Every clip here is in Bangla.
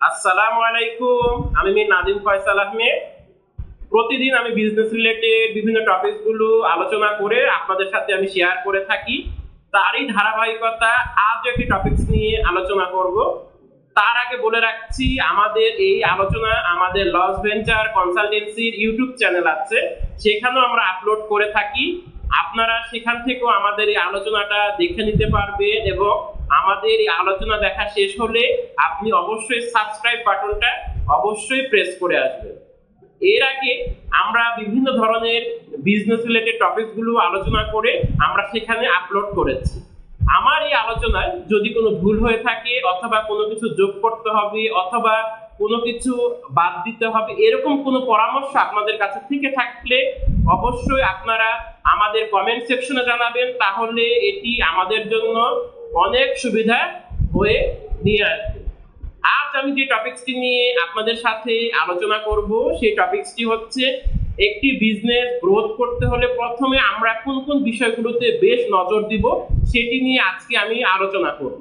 আসসালামু আলাইকুম, আমি মির নাদিম ফয়সাল আহমেদ। প্রতিদিন আমি বিজনেস রিলেটেড বিভিন্ন টপিকসগুলো আলোচনা করে আপনাদের সাথে আমি শেয়ার করে থাকি। তারই ধারাবাহিকতা আজ একটি টপিকস নিয়ে আলোচনা করব। তার আগে বলে রাখছি, আমাদের এই আলোচনা আমাদের লস ভেঞ্চার কনসালটেন্সির ইউটিউব চ্যানেল আছে। সেখানেও আমরা আপলোড করে থাকি। আপনারা সেখান থেকেও আমাদের এই আলোচনাটা দেখে নিতে পারবেন এবং আমাদের এই আলোচনা দেখা শেষ হলে আপনি অবশ্যই সাবস্ক্রাইব বাটনটা অবশ্যই প্রেস করে আসবেন। এর আগে আমরা বিভিন্ন ধরনের বিজনেস রিলেটেড টপিকগুলো আলোচনা করে আমরা সেখানে আপলোড করেছি। আমার এই আলোচনায় যদি কোনো ভুল হয়ে থাকে অথবা কোনো কিছু যোগ করতে হবে অথবা কোনো কিছু বাদ দিতে হবে, এরকম কোনো পরামর্শ আপনাদের কাছে থেকে থাকলে অবশ্যই আপনারা আমাদের কমেন্ট সেকশনে জানাবেন। তাহলে এটি আমাদের জন্য অনেক সুবিধা হয়ে নিয়ে আসবে। আজ আমি যে টপিকসটি নিয়ে আপনাদের সাথে আলোচনা করব, সেই টপিকসটি হচ্ছে একটি বিজনেস গ্রোথ করতে হলে প্রথমে আমরা কোন কোন বিষয়গুলোতে বেশ নজর দিব, সেটি নিয়ে আজকে আমি আলোচনা করব।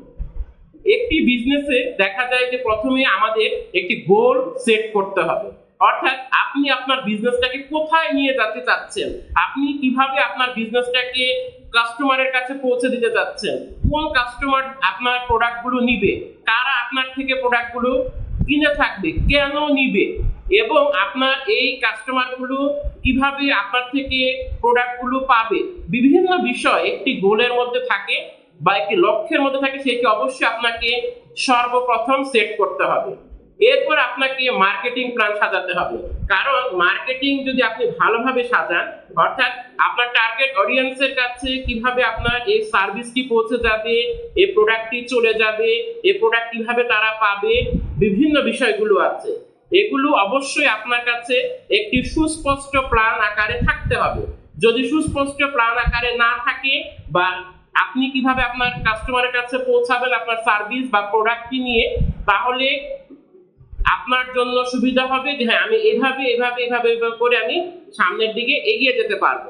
একটি বিজনেসে দেখা যায় যে প্রথমে আমাদের একটি গোল সেট করতে হবে। অর্থাৎ আপনি আপনার বিজনেসটাকে কোথায় নিয়ে যেতে চাচ্ছেন? আপনি কীভাবে আপনার বিজনেসটাকে কাস্টমারের কাছে পৌঁছে দিতে চাচ্ছেন কোন কাস্টমার আপনার প্রোডাক্টগুলো নিবে? কারা আপনার থেকে প্রোডাক্টগুলো কিনে থাকবে? কেন নিবে? এবং আপনার এই কাস্টমারগুলো কীভাবে আপনার থেকে প্রোডাক্টগুলো পাবে? বিভিন্ন বিষয়, একটি গোলের মধ্যে থাকে বা একটি লক্ষ্যের মধ্যে থাকে সেটি অবশ্যই আপনাকে সর্বপ্রথম সেট করতে হবে। এরপর আপনাকে মার্কেটিং প্ল্যান সাজাতে হবে। কারণ মার্কেটিং যদি আপনি ভালোভাবে সাজান, অর্থাৎ আপনার টার্গেট অডিয়েন্সের কাছে কীভাবে আপনার এই সার্ভিসটি পৌঁছে যাবে এই প্রোডাক্টটি চলে যাবে এই প্রোডাক্ট কীভাবে তারা পাবে, বিভিন্ন বিষয়গুলো আছে। এগুলো অবশ্যই আপনার কাছে একটি সুস্পষ্ট প্ল্যান আকারে থাকতে হবে। যদি সুস্পষ্ট প্ল্যান আকারে না থাকে বা আপনি কীভাবে আপনার কাস্টমারের কাছে পৌঁছাবেন আপনার সার্ভিস বা প্রোডাক্টটি নিয়ে, তাহলে আপনার জন্য সুবিধা হবে যে হ্যাঁ আমি এভাবে এভাবে এভাবে এভাবে করে আমি সামনের দিকে এগিয়ে যেতে পারব।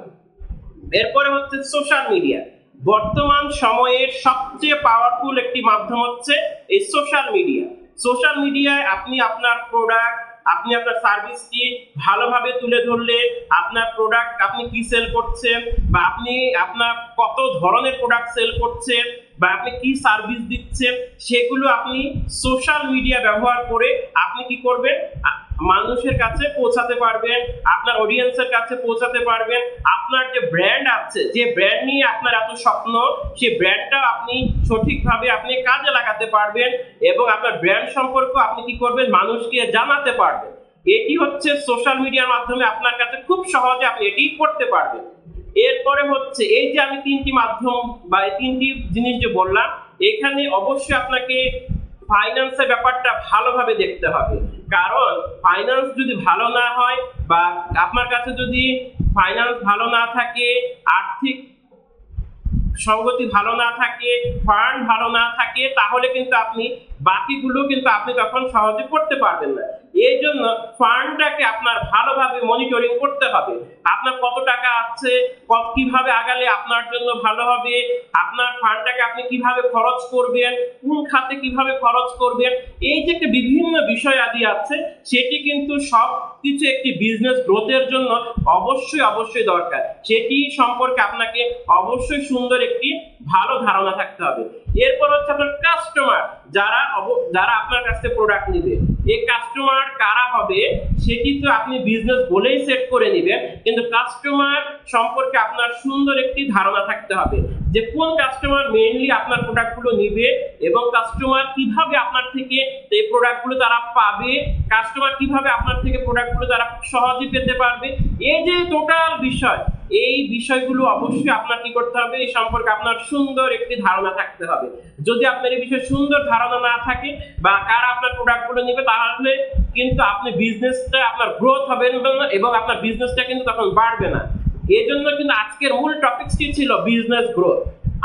এরপরে হচ্ছে সোশ্যাল মিডিয়া বর্তমান সময়ের সবচেয়ে পাওয়ারফুল একটি মাধ্যম হচ্ছে এই সোশ্যাল মিডিয়া সোশ্যাল মিডিয়ায় আপনি আপনার প্রোডাক্ট আপনি আপনার সার্ভিসটি ভালোভাবে তুলে ধরলে আপনার প্রোডাক্ট আপনি কি সেল করছেন বা আপনি আপনার কত ধরনের প্রোডাক্ট সেল করছেন বা আপনি কি সার্ভিস দিচ্ছেন, সেগুলো আপনি সোশ্যাল মিডিয়া ব্যবহার করে আপনি কি করবেন? মানুষের কাছে পৌঁছাতে পারবেন, আপনার অডিয়েন্সের কাছে পৌঁছাতে পারবেন, আপনার যে ব্র্যান্ড আছে, যে ব্র্যান্ড নিয়ে আপনার এত স্বপ্ন, সেই ব্র্যান্ডটা আপনি সঠিকভাবে আপনি কাজে লাগাতে পারবেন এবং আপনার ব্র্যান্ড সম্পর্কে আপনি কি করবেন, মানুষকে জানাতে পারবেন। এটি হচ্ছে সোশ্যাল মিডিয়ার মাধ্যমে আপনার কাছে খুব সহজে আপনি এটি করতে পারবেন। এরপরে হচ্ছে, এই যে আমি তিনটি মাধ্যম বা এই তিনটি জিনিস যে বললাম, এখানে অবশ্যই আপনাকে ফাইন্যান্সের ব্যাপারটা ভালোভাবে দেখতে হবে। কারণ ফাইন্যান্স যদি ভালো না হয় বা আপনার কাছে যদি ফাইন্যান্স ভালো না থাকে, আর্থিক সঙ্গতি ভালো না থাকে ফান্ড ভালো না থাকে, তাহলে কিন্তু আপনি বাকিগুলো কিন্তু আপনি তখন সহজে করতে পারবেন না। এই জন্য ফান্ডটাকে আপনার ভালোভাবে মনিটরিং করতে হবে। আপনার কত টাকা আছে কীভাবে আগালে আপনার জন্য ভালো হবে, আপনার ফান্ডটাকে আপনি কীভাবে খরচ করবেন, কোন খাতে কীভাবে খরচ করবেন, এই যে একটা বিভিন্ন বিষয় আদি আছে, সেটি কিন্তু সব কিছু একটি বিজনেস গ্রোথের জন্য অবশ্যই অবশ্যই দরকার। সেটি সম্পর্কে আপনাকে অবশ্যই সুন্দর একটি ভালো ধারণা থাকতে হবে। এরপর হচ্ছে আপনার কাস্টমার যারা যারা আপনার কাছ থেকে প্রোডাক্ট নেবে। এই কাস্টমার কারা হবে, সেটি তো আপনি বিজনেস বলেই সেট করে নেবেন, কিন্তু কাস্টমার সম্পর্কে আপনার সুন্দর একটি ধারণা থাকতে হবে যে কোন কাস্টমার মেইনলি আপনার প্রোডাক্টগুলো নিবে এবং কাস্টমার কীভাবে আপনার থেকে এই প্রোডাক্টগুলো তারা পাবে কাস্টমার কীভাবে আপনার থেকে প্রোডাক্টগুলো তারা সহজে পেতে পারবে। এই যে টোটাল বিষয়, এই বিষয়গুলো অবশ্যই আপনার কি করতে হবে? এই সম্পর্কে আপনার সুন্দর একটি ধারণা থাকতে হবে। যদি আপনার এই বিষয়ে সুন্দর ধারণা না থাকে বা কারা আপনার প্রোডাক্টগুলো নেবে, তাহলে কিন্তু আপনি বিজনেসটা আপনার গ্রোথ হবে না এবং আপনার বিজনেসটা কিন্তু তখন বাড়বে না। এই জন্য কিন্তু আজকের মূল টপিকসটি ছিল বিজনেস গ্রোথ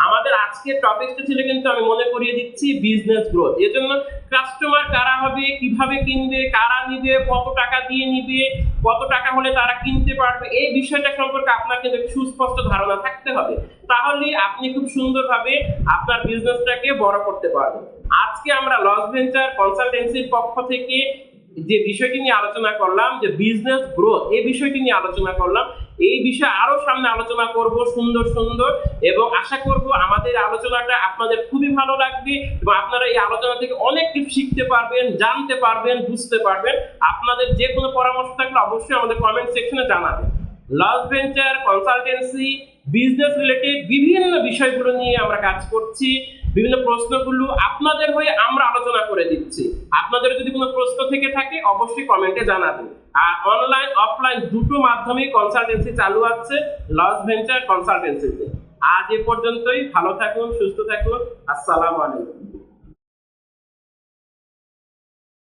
আমাদের আজকের টপিকটা ছিল কিন্তু আমি মনে করিয়ে দিচ্ছি বিজনেস গ্রোথ এর জন্য কাস্টমার কারা হবে, কীভাবে কিনবে, কারা নিবে, কত টাকা দিয়ে নিবে, কত টাকা হলে তারা কিনতে পারবে, এই বিষয়টা সম্পর্কে আপনার কিন্তু সুস্পষ্ট ধারণা থাকতে হবে। তাহলে আপনি খুব সুন্দরভাবে আপনার বিজনেসটাকে বড় করতে পারবেন। আজকে আমরা লস ভেঞ্চার কনসালটেন্সির পক্ষ থেকে যে বিষয়টি নিয়ে আলোচনা করলাম, যে বিজনেস গ্রোথ এই বিষয়টি নিয়ে আলোচনা করলাম এই বিষয়ে আরও সামনে আলোচনা করব, সুন্দর সুন্দর। এবং আশা করব আমাদের আলোচনাটা আপনাদের খুবই ভালো লাগবে এবং আপনারা এই আলোচনা থেকে অনেক কিছু শিখতে পারবেন, জানতে পারবেন, বুঝতে পারবেন। আপনাদের যে কোনো পরামর্শ থাকলে অবশ্যই আমাদের কমেন্ট সেকশনে জানাবেন। Loss Venture consultancy business related বিভিন্ন বিষয়গুলো নিয়ে আমরা কাজ করছি। বিভিন্ন প্রশ্নগুলো আপনাদের হয়ে আমরা আলোচনা করে দিচ্ছি। আপনাদের যদি কোনো প্রশ্ন থেকে থাকে, অবশ্যই কমেন্টে জানাবেন। আর অনলাইন অফলাইন দুটো মাধ্যমেই কনসালটেন্সি চালু আছে লস ভেঞ্চার কনসালটেন্সিতে আজ এ পর্যন্তই, ভালো থাকুন, সুস্থ থাকুন, আসসালামু আলাইকুম।